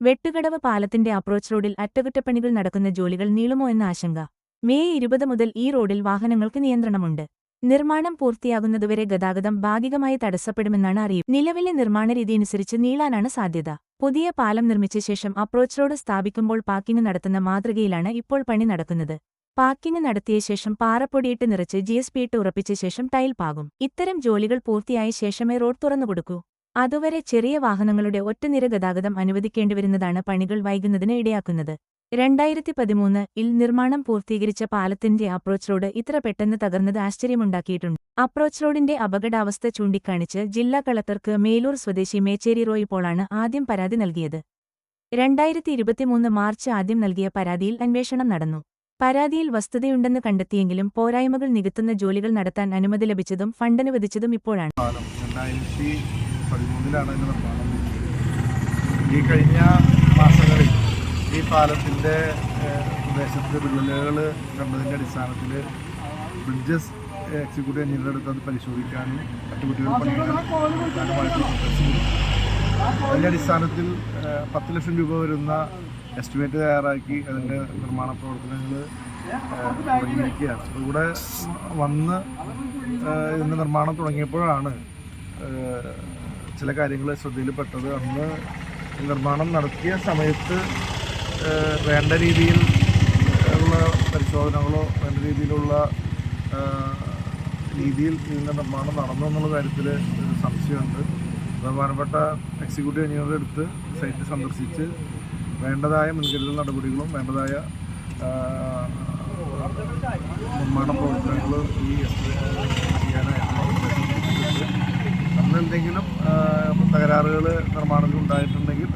വെട്ടുകടവ് പാലത്തിന്റെ അപ്രോച്ച് റോഡിൽ അറ്റകുറ്റപ്പണികൾ നടക്കുന്ന ജോലികൾ നീളുമോ എന്ന ആശങ്ക. മെയ് ഇരുപത് മുതൽ ഈ റോഡിൽ വാഹനങ്ങൾക്ക് നിയന്ത്രണമുണ്ട്. നിർമ്മാണം പൂർത്തിയാകുന്നതുവരെ ഗതാഗതം ഭാഗികമായി തടസ്സപ്പെടുമെന്നാണ് അറിയിപ്പ് നിലവിലെ നിർമ്മാണ രീതിയനുസരിച്ച് നീളാനാണ് സാധ്യത. പുതിയ പാലം നിർമ്മിച്ച ശേഷം അപ്രോച്ച് റോഡ് സ്ഥാപിക്കുമ്പോൾ പാക്കിംഗ് നടത്തുന്ന മാതൃകയിലാണ് ഇപ്പോൾ പണി നടക്കുന്നത്. പാക്കിംഗ് നടത്തിയ ശേഷം പാറപ്പൊടിയിട്ട് നിറച്ച് ജി എസ് പിയിട്ട് ഉറപ്പിച്ച ശേഷം ടൈൽ പാകും. ഇത്തരം ജോലികൾ പൂർത്തിയായ ശേഷമേ റോഡ് തുറന്നുകൊടുക്കൂ. അതുവരെ ചെറിയ വാഹനങ്ങളുടെ ഒറ്റനിര ഗതാഗതം അനുവദിക്കേണ്ടിവരുന്നതാണ് പണികൾ വൈകുന്നതിന് ഇടയാക്കുന്നത്. രണ്ടായിരത്തി പതിമൂന്ന് ഇൽ നിർമ്മാണം പൂർത്തീകരിച്ച പാലത്തിന്റെ അപ്രോച്ച് റോഡ് ഇത്ര പെട്ടെന്ന് തകർന്നത് ആശ്ചര്യമുണ്ടാക്കിയിട്ടുണ്ട്. അപ്രോച്ച് റോഡിന്റെ അപകടാവസ്ഥ ചൂണ്ടിക്കാണിച്ച് ജില്ലാ കളക്ടർക്ക് മേലൂർ സ്വദേശി മേച്ചേരി റോയ് പോളാണ് ആദ്യം പരാതി നൽകിയത്. രണ്ടായിരത്തി ഇരുപത്തിമൂന്ന് മാർച്ച് ആദ്യം നൽകിയ പരാതിയിൽ അന്വേഷണം നടന്നു. പരാതിയിൽ വസ്തുതയുണ്ടെന്ന് കണ്ടെത്തിയെങ്കിലും പോരായ്മകൾ നികത്തുന്ന ജോലികൾ നടത്താൻ അനുമതി ലഭിച്ചതും ഫണ്ടനുവദിച്ചതും ഇപ്പോഴാണ്. പാലം രണ്ടായിരത്തി പതിമൂന്നിലാണ് അതിന്റെ നിർമ്മാണം. ഈ കഴിഞ്ഞ മാസങ്ങളിൽ ഈ പാലത്തിന്റെ പ്രദേശത്ത് വിള്ളലുകൾ കണ്ടതിന്റെ അടിസ്ഥാനത്തിൽ ബ്രിഡ്ജസ് എക്സിക്യൂട്ടീവ് എഞ്ചിനീയർ എടുത്ത് അത് പരിശോധിക്കാനും മറ്റു കുട്ടികൾ നിർദ്ദേശം അതിന്റെ അടിസ്ഥാനത്തിൽ പത്ത് ലക്ഷം രൂപ വരുന്ന എസ്റ്റിമേറ്റ് തയ്യാറാക്കി അതിന്റെ നിർമ്മാണ പ്രവർത്തനങ്ങൾ തുടങ്ങിയിരിക്കുകയാണ് ഇവിടെ വന്ന് ഇതിന്റെ നിർമ്മാണം തുടങ്ങിയപ്പോഴാണ് ചില കാര്യങ്ങൾ ശ്രദ്ധയിൽപ്പെട്ടത്. അന്ന് നിർമ്മാണം നടത്തിയ സമയത്ത് വേണ്ട രീതിയിൽ ഉള്ള പരിശോധനകളോ വേണ്ട രീതിയിലുള്ള രീതിയിൽ ഇതിന്റെ നിർമ്മാണം നടന്നു എന്നുള്ള കാര്യത്തിൽ ഒരു സംശയമുണ്ട്. ബഹുമാനപ്പെട്ട എക്സിക്യൂട്ടീവ് എഞ്ചിനീയറുടെ അടുത്ത് സൈറ്റ് സന്ദർശിച്ച് വേണ്ടതായ മുൻകരുതൽ നടപടികളും വേണ്ടതായ നിർമ്മാണ പ്രവർത്തനങ്ങൾ ഈ ചെയ്യാനായിട്ടുള്ള നിർദ്ദേശം അന്ന് എന്തെങ്കിലും തകരാറുകൾ നിർമ്മാണത്തിൽ ഉണ്ടായിട്ടുണ്ടെങ്കിൽ